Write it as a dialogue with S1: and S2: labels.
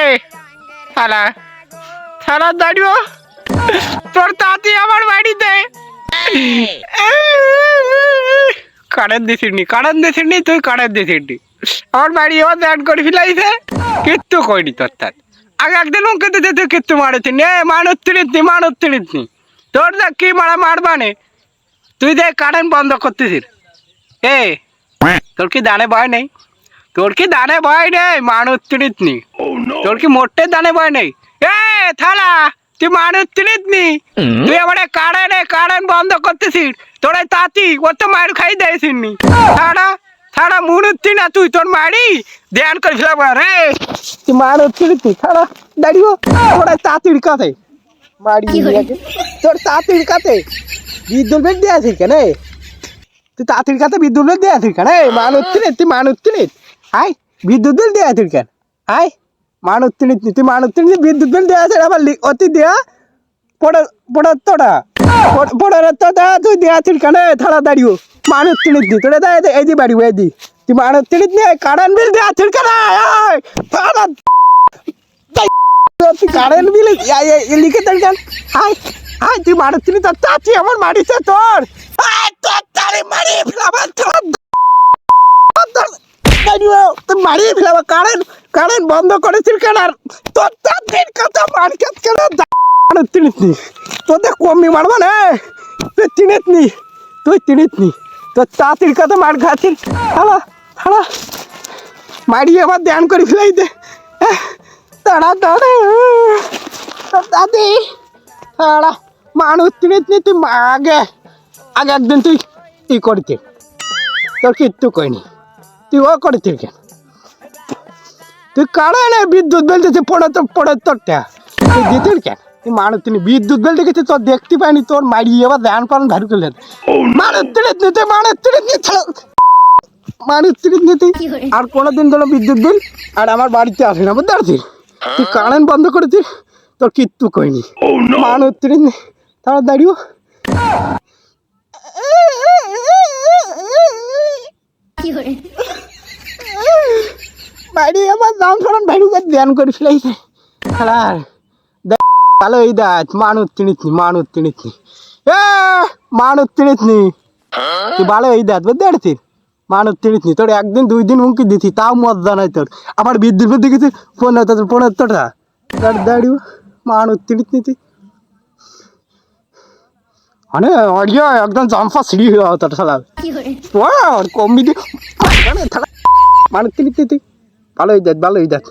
S1: এই, থালা। থালা দাঁড়িও। তোর তাঁতি আমার বাড়িতে কারেন্ট দিছিনি কারেন্ট দিছিনি তুই কারেন্ট দিছিনি আমার বাড়ি এবার ব্যান করে ফেলাইছে। কিচ্ছু করিনি তোর তার আগে একদিন উঁকে দিতে, তুই কিচ্ছু মারেছিনি এ, মানুষ তিনিতনি মানুষ তিনিতনি তোর দেখ কি মারা মারবানে। তুই দেখ কারেন্ট বন্ধ করতেছিস। এ তোর কি দানে ভয় নেই তোর কি দানে ভয় নেই মানুষ তিনিতনি তোর কি মোটে দানে ভয় নেই এ থালা তুই মানুষ চিনিস নি তুই আমার কারেন্ট কারেন্ট বন্ধ করতেছিস তোরা তাঁতি ও তো মার খাই দিয়েছিস নি থাড়া থাড়া মুড়ুচ্ছি না তুই তোর মারি ধ্যান করে ফেলাম রে তুই মানুষ চিনিস নি থাড়া দাঁড়িয়ে তোরা তাঁতির কাছে মারি নিয়েছে তোর তাঁতির কাছে বিদ্যুৎ বেগ দিয়ে আছিস কেন তুই তাঁতির কাছে বিদ্যুৎ বেগ দিয়ে আছিস কেন মানুষ চিনিস তুই মানুষ চিনিস আয় বিদ্যুৎ বিল দিয়ে আছিস কেন আয় মানুষ নি তুই মানুষ চিনিস বিদ্যুৎ বিল দিয়ে আছে আবার অতি দেয়া পড়ে পড়াত্তরটা পড়াত্তরটা তুই দিয়ে আছিস কেন থাড়া দাঁড়িয়ে। মানুষ চিনিস নি তোরা দেয় এই যে বাড়ি এই দি। তুই মানুষ চিনিস নি কারেন্ট বিল দিয়ে আছিস কেন আয়, থাড়া তুই কারেন্ট বিল লিখে দেন কেন? হাই হাই তুই চিনিস তোর চাচি আমার মারিছে তোর। তোর তারে মারিয়ে ফেলাবার তোর তুই মারিয়ে ফেলাবা কারেন্ট কারেন্ট বন্ধ করেছিল কেন? আর তোর চাচির কথা মার্কেট কেন মানুষ চিনিস নি? তোদের কমি মারবা না তুই চিনিস নি, তুই চিনিস নি। তোর চাচির কথা মার খাচ্ছিস হালা হালা। মারিয়ে আবার ধ্যান করে ফেলাই দে। তাড়া তাড়া দাদি তাড়া মানুষ চিনিস নি, তুই আগে। আগে একদিন তুই ই করিতে। তোর কিচ্ছু কইনি? তুই ও করেছিস কেন? তুই কারা না বিদ্যুৎ বেল দিতে পড়ে তো পড়ে তোরটা। তুই দিতিস কেন? তুই মানুষ তিনি বিদ্যুৎ বেল দেখেছি? তোর দেখতে পাইনি। তোর মারি এবার ধ্যান করেন ধারু করলেন মানুষ তিনি নিতে মানুষ তিনি নিতে মানুষ তিনি নিতে আর কোনোদিন ধরো বিদ্যুৎ বিল আর আমার বাড়িতে আসে না বুঝতে পারছিস? তুই কারেন্ট বন্ধ করেছিস? তোর কিচ্ছু কইনি? মানুষ তিনি তারা দাঁড়িয়ে বাড়ি আমার দাম ভাইরু করে ধ্যান করে ফেলাইছে খেলার ভালো এই দেখ, মানুষ চিনিস নি মানুষ চিনিস নি এ, মানুষ চিনিস নি তুই ভালো এই দেখ, বুঝতে পারছিস মানুষ চিনিস নি তোর একদিন, দুই দিন হুমকি দিছি, তাও মজা নাই তোর। আমার বিদ্যুৎ বিদ্যুৎ গেছিস পনেরো পনেরোটা তোর দাঁড়িয়ে মানুষ চিনিস নি তুই। মানে অডিও একদম জাম্পা সিঁড়ি হয়ে তোর শালা কম্বি দিয়ে মানে তুই ভালোই দেখ ভালোই দেখ।